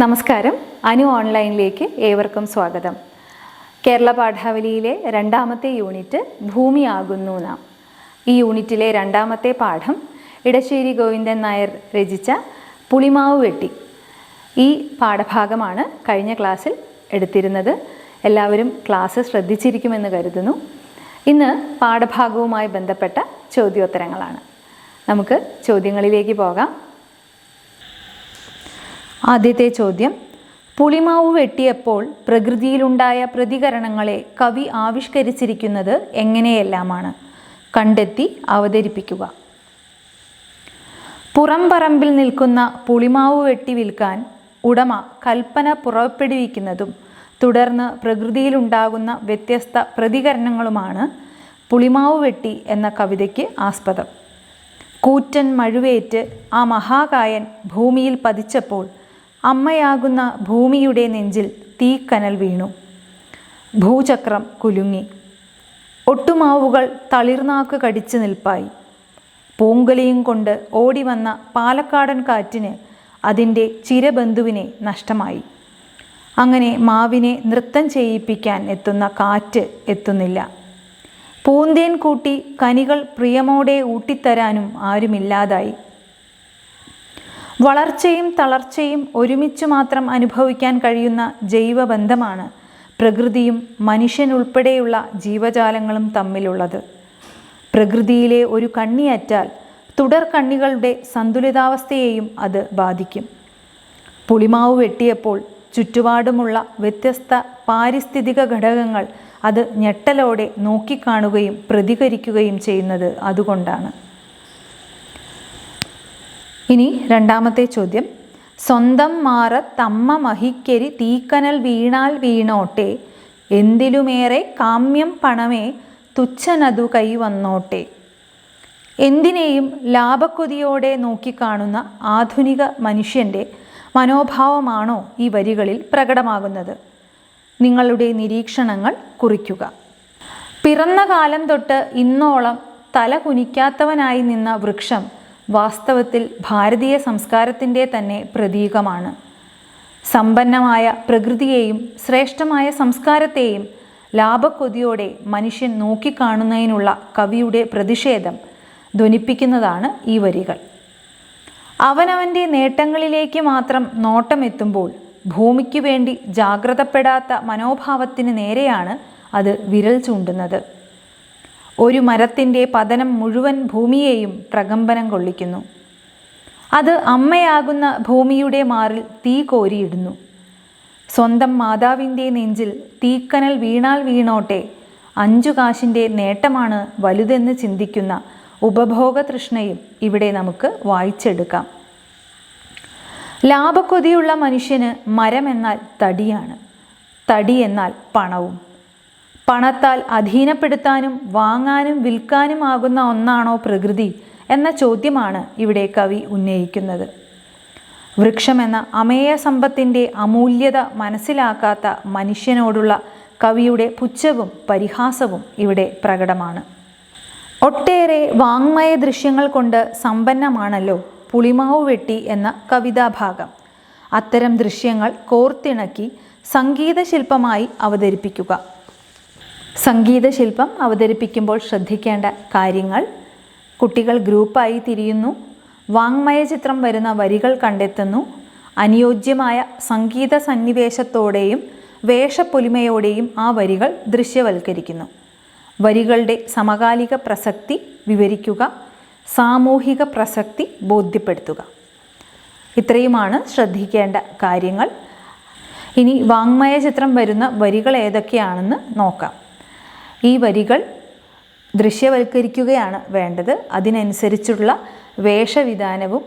നമസ്കാരം. അനു ഓൺലൈനിലേക്ക് ഏവർക്കും സ്വാഗതം. കേരള പാഠാവലിയിലെ രണ്ടാമത്തെ യൂണിറ്റ് ഭൂമിയാകുന്നു നാം. ഈ യൂണിറ്റിലെ രണ്ടാമത്തെ പാഠം ഇടശ്ശേരി ഗോവിന്ദൻ നായർ രചിച്ച പുളിമാവ് വെട്ടി. ഈ പാഠഭാഗമാണ് കഴിഞ്ഞ ക്ലാസ്സിൽ എടുത്തിരുന്നത്. എല്ലാവരും ക്ലാസ് ശ്രദ്ധിച്ചിരിക്കുമെന്ന് കരുതുന്നു. ഇന്ന് പാഠഭാഗവുമായി ബന്ധപ്പെട്ട ചോദ്യോത്തരങ്ങളാണ്. നമുക്ക് ചോദ്യങ്ങളിലേക്ക് പോകാം. ആദ്യത്തെ ചോദ്യം. പുളിമാവ് വെട്ടിയപ്പോൾ പ്രകൃതിയിലുണ്ടായ പ്രതികരണങ്ങളെ കവി ആവിഷ്കരിച്ചിരിക്കുന്നത് എങ്ങനെയെല്ലാമാണ്? കണ്ടെത്തി അവതരിപ്പിക്കുക. പുറംപറമ്പിൽ നിൽക്കുന്ന പുളിമാവ് വെട്ടി വിൽക്കാൻ ഉടമ കൽപ്പന പുറപ്പെടുവിക്കുന്നതും തുടർന്ന് പ്രകൃതിയിലുണ്ടാകുന്ന വ്യത്യസ്ത പ്രതികരണങ്ങളുമാണ് പുളിമാവ് വെട്ടി എന്ന കവിതയ്ക്ക് ആസ്പദം. കൂറ്റൻ മഴുവേറ്റ് ആ മഹാകായൻ ഭൂമിയിൽ പതിച്ചപ്പോൾ അമ്മയാകുന്ന ഭൂമിയുടെ നെഞ്ചിൽ തീക്കനൽ വീണു. ഭൂചക്രം കുലുങ്ങി. ഒട്ടുമാവുകൾ തളിർനാക്ക് കടിച്ചു നിൽപ്പായി. പൂങ്കലിയും കൊണ്ട് ഓടിവന്ന പാലക്കാടൻ കാറ്റിന് അതിന്റെ ചിരബന്ധുവിനെ നഷ്ടമായി. അങ്ങനെ മാവിനെ നൃത്തം ചെയ്യിപ്പിക്കാൻ എത്തുന്ന കാറ്റ് എത്തുന്നില്ല. പൂന്തേൻ കൂട്ടി കനികൾ പ്രിയമോടെ ഊട്ടിത്തരാനും ആരുമില്ലാതായി. വളർച്ചയും തളർച്ചയും ഒരുമിച്ച് മാത്രം അനുഭവിക്കാൻ കഴിയുന്ന ജൈവബന്ധമാണ് പ്രകൃതിയും മനുഷ്യനുൾപ്പെടെയുള്ള ജീവജാലങ്ങളും തമ്മിലുള്ളത്. പ്രകൃതിയിലെ ഒരു കണ്ണിയറ്റാൽ തുടർ കണ്ണികളുടെ സന്തുലിതാവസ്ഥയെയും അത് ബാധിക്കും. പുളിമാവ് വെട്ടിയപ്പോൾ ചുറ്റുപാടുമുള്ള വ്യത്യസ്ത പാരിസ്ഥിതിക ഘടകങ്ങൾ അത് ഞെട്ടലോടെ നോക്കിക്കാണുകയും പ്രതികരിക്കുകയും ചെയ്യുന്നത് അതുകൊണ്ടാണ്. ഇനി രണ്ടാമത്തെ ചോദ്യം. സ്വന്തം മാറ തമ്മ മഹിക്കരി തീക്കനൽ വീണാൽ വീണോട്ടെ. എന്തിലുമേറെ കാമ്യം പണമേ തുച്ഛനതു കൈവന്നോട്ടെ എന്തിനേയും ലാഭക്കൊതിയോടെ നോക്കിക്കാണുന്ന ആധുനിക മനുഷ്യന്റെ മനോഭാവമാണോ ഈ വരികളിൽ പ്രകടമാകുന്നത്? നിങ്ങളുടെ നിരീക്ഷണങ്ങൾ കുറിക്കുക. പിറന്ന കാലം തൊട്ട് ഇന്നോളം തല കുനിക്കാത്തവനായി നിന്ന വൃക്ഷം വാസ്തവത്തിൽ ഭാരതീയ സംസ്കാരത്തിന്റെ തന്നെ പ്രതീകമാണ്. സമ്പന്നമായ പ്രകൃതിയെയും ശ്രേഷ്ഠമായ സംസ്കാരത്തെയും ലാഭക്കൊതിയോടെ മനുഷ്യൻ നോക്കിക്കാണുന്നതിനുള്ള കവിയുടെ പ്രതിഷേധം ധ്വനിപ്പിക്കുന്നതാണ് ഈ വരികൾ. അവനവന്റെ നേട്ടങ്ങളിലേക്ക് മാത്രം നോട്ടമെത്തുമ്പോൾ ഭൂമിക്ക് വേണ്ടി ജാഗ്രതപ്പെടാത്ത മനോഭാവത്തിന് നേരെയാണ് അത് വിരൽ ചൂണ്ടുന്നത്. ഒരു മരത്തിന്റെ പതനം മുഴുവൻ ഭൂമിയെയും പ്രകമ്പനം കൊള്ളിക്കുന്നു. അത് അമ്മയാകുന്ന ഭൂമിയുടെ മാറിൽ തീ കോരിയിടുന്നു. സ്വന്തം മാതാവിന്റെ നെഞ്ചിൽ തീക്കനൽ വീണാൽ വീണോട്ടെ അഞ്ചു കാശിന്റെ നേട്ടമാണ് വലുതെന്ന് ചിന്തിക്കുന്ന ഉപഭോഗ തൃഷ്ണയും ഇവിടെ നമുക്ക് വായിച്ചെടുക്കാം. ലാഭക്കൊതിയുള്ള മനുഷ്യന് മരം എന്നാൽ തടിയാണ്. തടി എന്നാൽ പണവും. പണത്താൽ അധീനപ്പെടുത്താനും വാങ്ങാനും വിൽക്കാനും ആകുന്ന ഒന്നാണോ പ്രകൃതി എന്ന ചോദ്യമാണ് ഇവിടെ കവി ഉന്നയിക്കുന്നത്. വൃക്ഷമെന്ന അമേയ സമ്പത്തിന്റെ അമൂല്യത മനസ്സിലാക്കാത്ത മനുഷ്യനോടുള്ള കവിയുടെ പുച്ഛവും പരിഹാസവും ഇവിടെ പ്രകടമാണ്. ഒട്ടേറെ വാങ്മയ ദൃശ്യങ്ങൾ കൊണ്ട് സമ്പന്നമാണല്ലോ പുളിമാവ് വെട്ടി എന്ന കവിതാഭാഗം. അത്തരം ദൃശ്യങ്ങൾ കോർത്തിണക്കി സംഗീതശില്പമായി അവതരിപ്പിക്കുക. സംഗീതശില്പം അവതരിപ്പിക്കുമ്പോൾ ശ്രദ്ധിക്കേണ്ട കാര്യങ്ങൾ. കുട്ടികൾ ഗ്രൂപ്പായി തിരിയുന്നു. വാങ്മയ ചിത്രം വരുന്ന വരികൾ കണ്ടെത്തുന്നു. അനുയോജ്യമായ സംഗീത സന്നിവേശത്തോടെയും വേഷപ്പൊലിമയോടെയും ആ വരികൾ ദൃശ്യവൽക്കരിക്കുന്നു. വരികളുടെ സമകാലിക പ്രസക്തി വിവരിക്കുക സാമൂഹിക പ്രസക്തി ബോധ്യപ്പെടുത്തുക. ഇത്രയുമാണ് ശ്രദ്ധിക്കേണ്ട കാര്യങ്ങൾ. ഇനി വാങ്മയ ചിത്രം വരുന്ന വരികൾ ഏതൊക്കെയാണെന്ന് നോക്കാം. ഈ വരികൾ ദൃശ്യവൽക്കരിക്കുകയാണ് വേണ്ടത്. അതിനനുസരിച്ചുള്ള വേഷവിധാനവും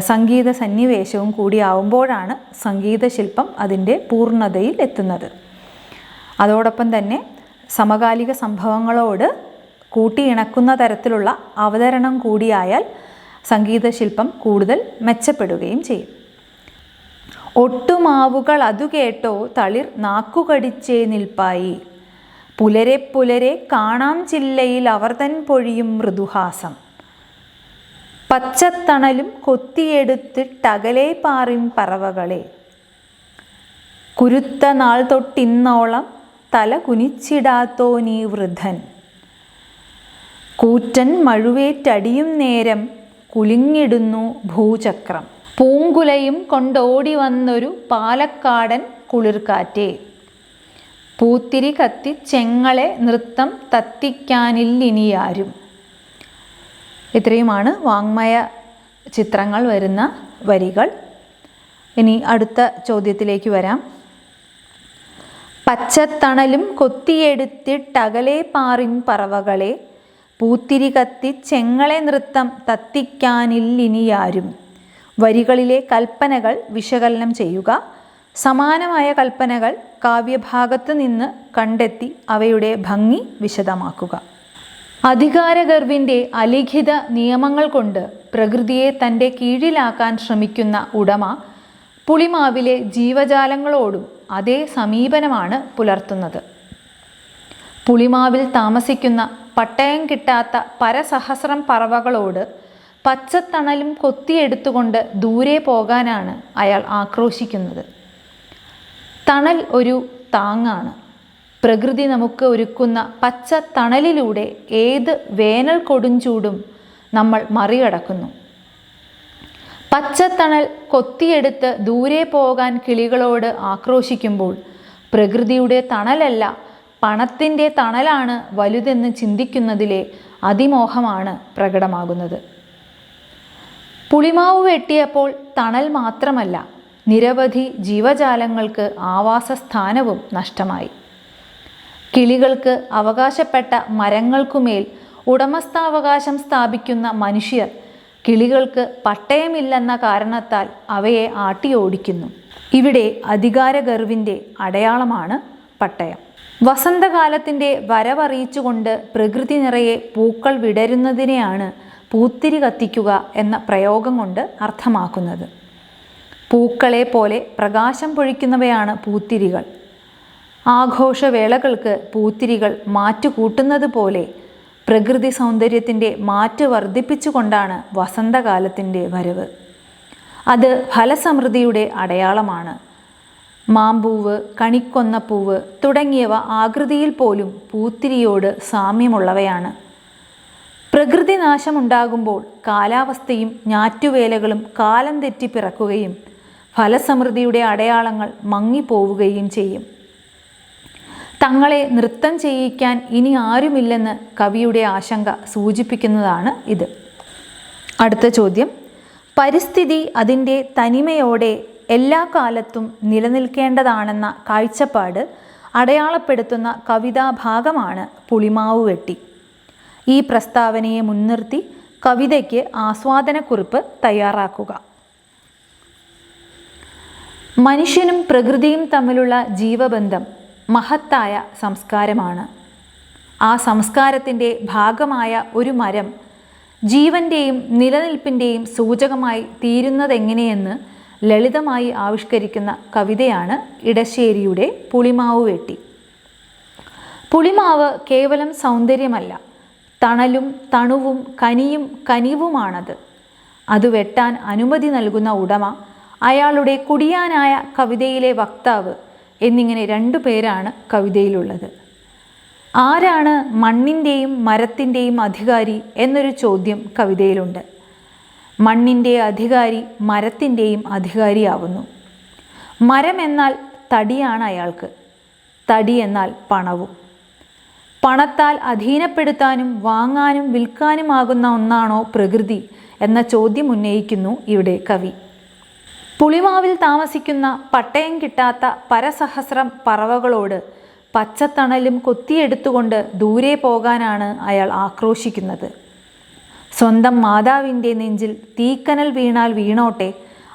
സംഗീത സന്നിവേശവും കൂടിയാവുമ്പോഴാണ് സംഗീതശില്പം അതിന്റെ പൂർണതയിൽ എത്തുന്നത്. അതോടൊപ്പം തന്നെ സമകാലിക സംഭവങ്ങളോട് കൂട്ടിയിണക്കുന്ന തരത്തിലുള്ള അവതരണം കൂടിയായാൽ സംഗീതശില്പം കൂടുതൽ മെച്ചപ്പെടുകയും ചെയ്യും. ഒട്ടുമാവുകൾ അതു കേട്ടോ തളിർ നാക്കുകടിച്ചേ നിൽപ്പായി. പുലരെ പുലരെ കാണാം ചില്ലയിൽ അവർ തൻ പൊഴിയും മൃദുഹാസം. പച്ചത്തണലും കൊത്തിയെടുത്തിട്ടകലെ പാറിൻ പറവകളെ. കുരുത്ത നാൾ തൊട്ടിന്നോളം തല കുനിച്ചിടാത്തോ നീ വൃദ്ധൻ. കൂറ്റൻ മഴുവേറ്റടിയും നേരം കുലുങ്ങിടുന്നു ഭൂചക്രം. പൂങ്കുലയും കൊണ്ടോടി വന്നൊരു പാലക്കാടൻ കുളിർക്കാറ്റേ പൂത്തിരി കത്തി ചെങ്ങളെ നൃത്തം തത്തിക്കാനില്ലിനിയാരും. ഇത്രയുമാണ് വാങ്മയ ചിത്രങ്ങൾ വരുന്ന വരികൾ. ഇനി അടുത്ത ചോദ്യത്തിലേക്ക് വരാം. പച്ചത്തണലും കൊത്തിയെടുത്തിട്ടകലെ പാറിൻ പറവകളെ പൂത്തിരി കത്തി ചെങ്ങളെ നൃത്തം തത്തിക്കാനില്ലിനിയാരും. വരികളിലെ കൽപ്പനകൾ വിശകലനം ചെയ്യുക. സമാനമായ കൽപ്പനകൾ കാവ്യഭാഗത്ത് നിന്ന് കണ്ടെത്തി അവയുടെ ഭംഗി വിശദമാക്കുക. അധികാരഗർവിന്റെ അലിഖിത നിയമങ്ങൾ കൊണ്ട് പ്രകൃതിയെ തന്റെ കീഴിലാക്കാൻ ശ്രമിക്കുന്ന ഉടമ പുളിമാവിലെ ജീവജാലങ്ങളോടും അതേ സമീപനമാണ് പുലർത്തുന്നത്. പുളിമാവിൽ താമസിക്കുന്ന പട്ടയം കിട്ടാത്ത പരസഹസ്രം പറവകളോട് പച്ചത്തണലും കൊത്തിയെടുത്തുകൊണ്ട് ദൂരെ പോകാനാണ് അയാൾ ആക്രോശിക്കുന്നത്. തണൽ ഒരു താങ്ങാണ്. പ്രകൃതി നമുക്ക് ഒരുക്കുന്ന പച്ച തണലിലൂടെ ഏത് വേനൽ കൊടുഞ്ചൂടും നമ്മൾ മറികടക്കുന്നു. തണൽ കൊത്തിയെടുത്ത് ദൂരെ പോകാൻ കിളികളോട് ആക്രോശിക്കുമ്പോൾ പ്രകൃതിയുടെ തണലല്ല പണത്തിന്റെ തണലാണ് വലുതെന്ന് ചിന്തിക്കുന്നതിലെ അതിമോഹമാണ് പ്രകടമാകുന്നത്. പുളിമാവ് വെട്ടിയപ്പോൾ തണൽ മാത്രമല്ല നിരവധി ജീവജാലങ്ങൾക്ക് ആവാസസ്ഥാനവും നഷ്ടമായി. കിളികൾക്ക് അവകാശപ്പെട്ട മരങ്ങൾക്കുമേൽ ഉടമസ്ഥാവകാശം സ്ഥാപിക്കുന്ന മനുഷ്യർ കിളികൾക്ക് പട്ടയമില്ലെന്ന കാരണത്താൽ അവയെ ആട്ടിയോടിക്കുന്നു. ഇവിടെ അധികാരഗർവിന്റെ അടയാളമാണ് പട്ടയം. വസന്തകാലത്തിന്റെ വരവറിയിച്ചുകൊണ്ട് പ്രകൃതി നിറയെ പൂക്കൾ വിടരുന്നതിനെയാണ് പൂത്തിരി കത്തിക്കുക എന്ന പ്രയോഗം കൊണ്ട് അർത്ഥമാക്കുന്നത്. പൂക്കളെ പോലെ പ്രകാശം പൊഴിക്കുന്നവയാണ് പൂത്തിരികൾ. ആഘോഷവേളകൾക്ക് പൂത്തിരികൾ മാറ്റുകൂട്ടുന്നത് പോലെ പ്രകൃതി സൗന്ദര്യത്തിന്റെ മാറ്റ് വർദ്ധിപ്പിച്ചുകൊണ്ടാണ് വസന്തകാലത്തിന്റെ വരവ്. അത് ഫലസമൃദ്ധിയുടെ അടയാളമാണ്. മാമ്പൂവ് കണിക്കൊന്ന പൂവ് തുടങ്ങിയവ ആകൃതിയിൽ പോലും പൂത്തിരിയോട് സാമ്യമുള്ളവയാണ്. പ്രകൃതി നാശമുണ്ടാകുമ്പോൾ കാലാവസ്ഥയും ഞാറ്റുവേലകളും കാലം തെറ്റി പിറക്കുകയും ഫലസമൃദ്ധിയുടെ അടയാളങ്ങൾ മങ്ങിപ്പോവുകയും ചെയ്യും. തങ്ങളെ നൃത്തം ചെയ്യിക്കാൻ ഇനി ആരുമില്ലെന്ന് കവിയുടെ ആശങ്ക സൂചിപ്പിക്കുന്നതാണ് ഇത്. അടുത്ത ചോദ്യം. പരിസ്ഥിതി അതിന്റെ തനിമയോടെ എല്ലാ കാലത്തും നിലനിൽക്കേണ്ടതാണെന്ന കാഴ്ചപ്പാട് അടയാളപ്പെടുത്തുന്ന കവിതാഭാഗമാണ് പുളിമാവ് വെട്ടി. ഈ പ്രസ്താവനയെ മുൻനിർത്തി കവിതയ്ക്ക് ആസ്വാദനക്കുറിപ്പ് തയ്യാറാക്കുക. മനുഷ്യനും പ്രകൃതിയും തമ്മിലുള്ള ജീവബന്ധം മഹത്തായ സംസ്കാരമാണ്. ആ സംസ്കാരത്തിന്റെ ഭാഗമായ ഒരു മരം ജീവന്റെയും നിലനിൽപ്പിന്റെയും സൂചകമായി തീരുന്നതെങ്ങനെയെന്ന് ലളിതമായി ആവിഷ്കരിക്കുന്ന കവിതയാണ് ഇടശ്ശേരിയുടെ പുളിമാവ് വെട്ടി. പുളിമാവ് കേവലം സൗന്ദര്യമല്ല തണലും തണുവും കനിയും കനിവുമാണത്. അത് വെട്ടാൻ അനുമതി നൽകുന്ന ഉടമ അയാളുടെ കുടിയാനായ കവിതയിലെ വക്താവ് എന്നിങ്ങനെ രണ്ടു പേരാണ് കവിതയിലുള്ളത്. ആരാണ് മണ്ണിന്റെയും മരത്തിന്റെയും അധികാരി എന്നൊരു ചോദ്യം കവിതയിലുണ്ട്. മണ്ണിന്റെ അധികാരി മരത്തിന്റെയും അധികാരിയാവുന്നു. മരം എന്നാൽ തടിയാണ് അയാൾക്ക്. തടി എന്നാൽ പണവും. പണത്താൽ അധീനപ്പെടുത്താനും വാങ്ങാനും വിൽക്കാനുമാകുന്ന ഒന്നാണോ പ്രകൃതി എന്ന ചോദ്യം ഉന്നയിക്കുന്നു ഇവിടെ കവി. പുളിമാവിൽ താമസിക്കുന്ന പട്ടയം കിട്ടാത്ത പരസഹസ്രം പറവകളോട് പച്ചത്തണലും കൊത്തിയെടുത്തുകൊണ്ട് ദൂരെ പോകാനാണ് അയാൾ ആക്രോശിക്കുന്നത്. സ്വന്തം മാതാവിന്റെ നെഞ്ചിൽ തീക്കനൽ വീണാൽ വീണോട്ടെ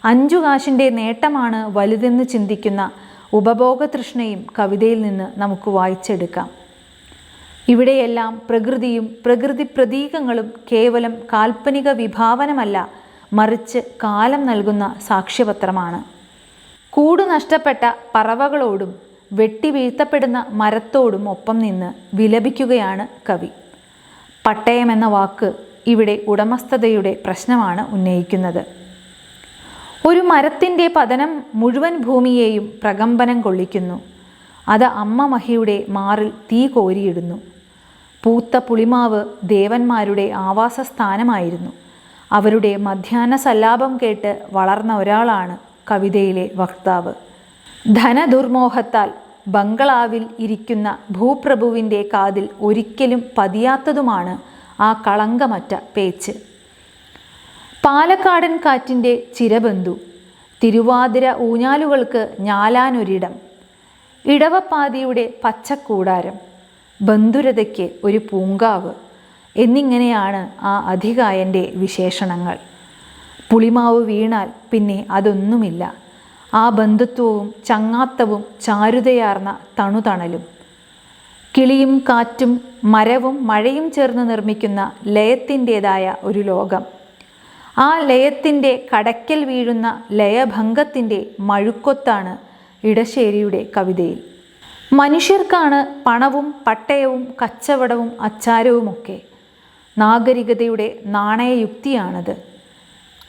അഞ്ചു കാശിന്റെ നേട്ടമാണ് വലുതെന്ന് ചിന്തിക്കുന്ന ഉപഭോഗതൃഷ്ണയും കവിതയിൽ നിന്ന് നമുക്ക് വായിച്ചെടുക്കാം. ഇവിടെയെല്ലാം പ്രകൃതിയും പ്രകൃതി പ്രതീകങ്ങളും കേവലം കാൽപ്പനിക വിഭാവനമല്ല മറിച്ച് കാലം നൽകുന്ന സാക്ഷ്യപത്രമാണ്. കൂട് നഷ്ടപ്പെട്ട പറവകളോടും വെട്ടി വീഴ്ത്തപ്പെടുന്ന മരത്തോടും ഒപ്പം നിന്ന് വിലപിക്കുകയാണ് കവി. പട്ടയം എന്ന വാക്ക് ഇവിടെ ഉടമസ്ഥതയുടെ പ്രശ്നമാണ് ഉന്നയിക്കുന്നത്. ഒരു മരത്തിന്റെ പതനം മുഴുവൻ ഭൂമിയെയും പ്രകമ്പനം കൊള്ളിക്കുന്നു. അത് അമ്മ മഹിയുടെ മാറിൽ തീ കോരിയിടുന്നു. പൂത്ത പുളിമാവ് ദേവന്മാരുടെ ആവാസസ്ഥാനമായിരുന്നു. അവരുടെ മധ്യാന സല്ലാപം കേട്ട് വളർന്ന ഒരാളാണ് കവിതയിലെ വക്താവ്. ധനദുർമോഹത്താൽ ബംഗ്ലാവിൽ ഇരിക്കുന്ന ഭൂപ്രഭുവിന്റെ കാതിൽ ഒരിക്കലും പതിയാത്തതുമാണ് ആ കളങ്കമറ്റ പേച്ച്. പാലക്കാടൻ കാറ്റിന്റെ ചിരബന്ധു തിരുവാതിര ഊഞ്ഞാലുകൾക്ക് ഞാലാനൊരിടം ഇടവപ്പാതിയുടെ പച്ചക്കൂടാരം ബന്ധുരതയ്ക്ക് ഒരു പൂങ്കാവ്. എന്നിങ്ങനെയാണ് ആ അധികായന്റെ വിശേഷണങ്ങൾ. പുളിമാവ് വീണാൽ പിന്നെ അതൊന്നുമില്ല. ആ ബന്ധുത്വവും ചങ്ങാത്തവും ചാരുതയാർന്ന തണുതണലും. കിളിയും കാറ്റും മരവും മഴയും ചേർന്ന് നിർമ്മിക്കുന്ന ലയത്തിന്റേതായ ഒരു ലോകം. ആ ലയത്തിന്റെ കടയ്ക്കൽ വീഴുന്ന ലയഭംഗത്തിന്റെ മഴുക്കൊത്താണ് ഇടശ്ശേരിയുടെ കവിതയിൽ. മനുഷ്യർക്കാണ് പണവും പട്ടയവും കച്ചവടവും അച്ചാരവുമൊക്കെ. നാഗരികതയുടെ നാണയയുക്തിയാണത്.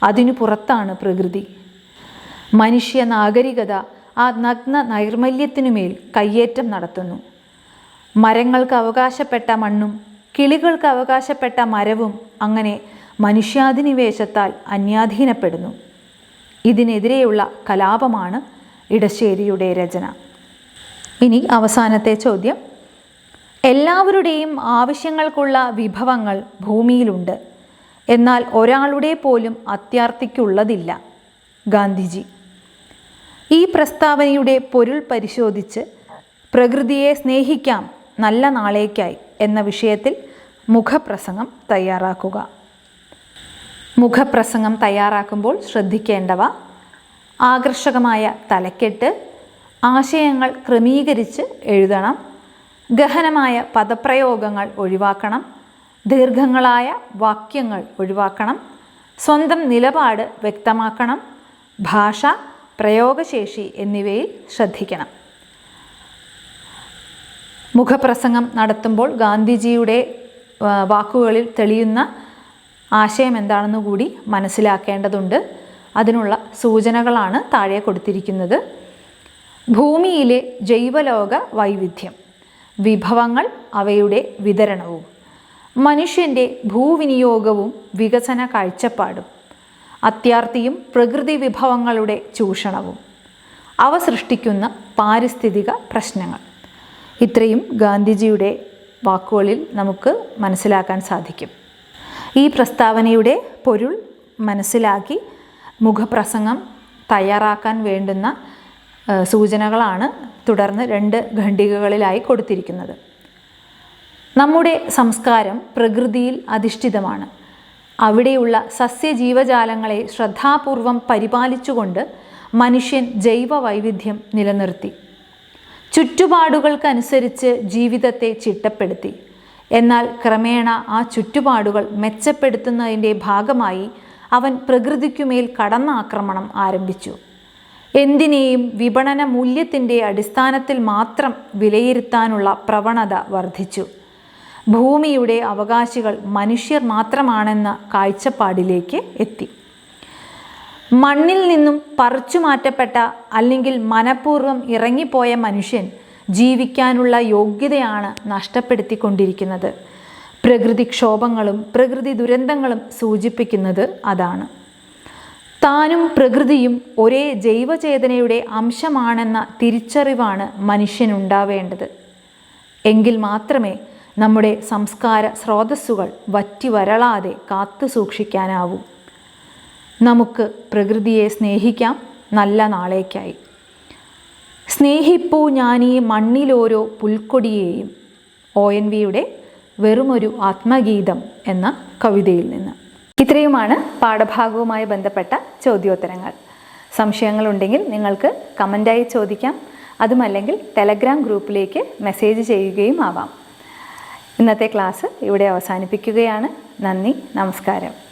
അതിനു പുറത്താണ് പ്രകൃതി. മനുഷ്യ നാഗരികത ആ നഗ്ന നൈർമല്യത്തിനുമേൽ കയ്യേറ്റം നടത്തുന്നു. മരങ്ങൾക്ക് അവകാശപ്പെട്ട മണ്ണും കിളികൾക്ക് അവകാശപ്പെട്ട മരവും അങ്ങനെ മനുഷ്യാധിനിവേശത്താൽ അന്യാധീനപ്പെടുന്നു. ഇതിനെതിരെയുള്ള കലാപമാണ് ഇടശ്ശേരിയുടെ രചന. ഇനി അവസാനത്തെ ചോദ്യം. എല്ലാവരുടെയും ആവശ്യങ്ങൾക്കുള്ള വിഭവങ്ങൾ ഭൂമിയിലുണ്ട്. എന്നാൽ ഒരാളുടെ പോലും അത്യാർത്തിക്കുള്ളതില്ല ഗാന്ധിജി ഈ പ്രസ്താവനയുടെ പൊരുൾ പരിശോധിച്ച് പ്രകൃതിയെ സ്നേഹിക്കാം നല്ല നാളേക്കായി എന്ന വിഷയത്തിൽ മുഖപ്രസംഗം തയ്യാറാക്കുക. മുഖപ്രസംഗം തയ്യാറാക്കുമ്പോൾ ശ്രദ്ധിക്കേണ്ടവ ആകർഷകമായ തലക്കെട്ട് ആശയങ്ങൾ ക്രമീകരിച്ച് എഴുതണം ഗഹനമായ പദപ്രയോഗങ്ങൾ ഒഴിവാക്കണം. ദീർഘങ്ങളായ വാക്യങ്ങൾ ഒഴിവാക്കണം. സ്വന്തം നിലപാട് വ്യക്തമാക്കണം. ഭാഷ പ്രയോഗശേഷി എന്നിവയിൽ ശ്രദ്ധിക്കണം. മുഖപ്രസംഗം നടത്തുമ്പോൾ ഗാന്ധിജിയുടെ വാക്കുകളിൽ തെളിയുന്ന ആശയം എന്താണെന്ന് കൂടി മനസ്സിലാക്കേണ്ടതുണ്ട്. അതിനുള്ള സൂചനകളാണ് താഴെ കൊടുത്തിരിക്കുന്നത്. ഭൂമിയിലെ ജൈവലോക വൈവിധ്യം. വിഭവങ്ങൾ അവയുടെ വിതരണവും. മനുഷ്യന്റെ ഭൂവിനിയോഗവും വികസന കാഴ്ചപ്പാടും. അത്യാർത്തിയും പ്രകൃതി വിഭവങ്ങളുടെ ചൂഷണവും. അവ സൃഷ്ടിക്കുന്ന പാരിസ്ഥിതിക പ്രശ്നങ്ങൾ. ഇത്രയും ഗാന്ധിജിയുടെ വാക്കുകളിൽ നമുക്ക് മനസ്സിലാക്കാൻ സാധിക്കും. ഈ പ്രസ്താവനയുടെ പൊരുൾ മനസ്സിലാക്കി മുഖപ്രസംഗം തയ്യാറാക്കാൻ വേണ്ടുന്ന സൂചനകളാണ് തുടർന്ന് രണ്ട് ഖണ്ഡികകളിലായി കൊടുത്തിരിക്കുന്നത്. നമ്മുടെ സംസ്കാരം പ്രകൃതിയിൽ അധിഷ്ഠിതമാണ്. അവിടെയുള്ള സസ്യജീവജാലങ്ങളെ ശ്രദ്ധാപൂർവം പരിപാലിച്ചുകൊണ്ട് മനുഷ്യൻ ജൈവ വൈവിധ്യം നിലനിർത്തി. ചുറ്റുപാടുകൾക്കനുസരിച്ച് ജീവിതത്തെ ചിട്ടപ്പെടുത്തി. എന്നാൽ ക്രമേണ ആ ചുറ്റുപാടുകൾ മെച്ചപ്പെടുത്തുന്നതിന്റെ ഭാഗമായി അവൻ പ്രകൃതിക്കുമേൽ കടന്നാക്രമണം ആരംഭിച്ചു. എന്തിനേയും വിപണന മൂല്യത്തിന്റെ അടിസ്ഥാനത്തിൽ മാത്രം വിലയിരുത്താനുള്ള പ്രവണത വർദ്ധിച്ചു. ഭൂമിയുടെ അവകാശികൾ മനുഷ്യർ മാത്രമാണെന്ന കാഴ്ചപ്പാടിലേക്ക് എത്തി. മണ്ണിൽ നിന്നും പറിച്ചു മാറ്റപ്പെട്ട അല്ലെങ്കിൽ മനഃപൂർവം ഇറങ്ങിപ്പോയ മനുഷ്യൻ ജീവിക്കാനുള്ള യോഗ്യതയാണ് നഷ്ടപ്പെടുത്തിക്കൊണ്ടിരിക്കുന്നത്. പ്രകൃതിക്ഷോഭങ്ങളും പ്രകൃതി ദുരന്തങ്ങളും സൂചിപ്പിക്കുന്നത് അതാണ്. താനും പ്രകൃതിയും ഒരേ ജൈവചേതനയുടെ അംശമാണെന്ന തിരിച്ചറിവാണ് മനുഷ്യനുണ്ടാവേണ്ടത്. എങ്കിൽ മാത്രമേ നമ്മുടെ സംസ്കാര സ്രോതസ്സുകൾ വറ്റി വരളാതെ കാത്തു സൂക്ഷിക്കാനാവൂ. നമുക്ക് പ്രകൃതിയെ സ്നേഹിക്കാം. നല്ല നാളേക്കായി. സ്നേഹിപ്പൂ ഞാനീ മണ്ണിലോരോ പുൽക്കൊടിയെയും. ഒ. എൻ. വിയുടെ വെറുമൊരു ആത്മഗീതം എന്ന കവിതയിൽ നിന്ന്. ഇത്രയുമാണ് പാഠഭാഗവുമായി ബന്ധപ്പെട്ട ചോദ്യോത്തരങ്ങൾ. സംശയങ്ങളുണ്ടെങ്കിൽ നിങ്ങൾക്ക് കമന്റായി ചോദിക്കാം. അതുമല്ലെങ്കിൽ ടെലഗ്രാം ഗ്രൂപ്പിലേക്ക് മെസ്സേജ് ചെയ്യുകയും ആവാം. ഇന്നത്തെ ക്ലാസ് ഇവിടെ അവസാനിപ്പിക്കുകയാണ്. നന്ദി നമസ്കാരം.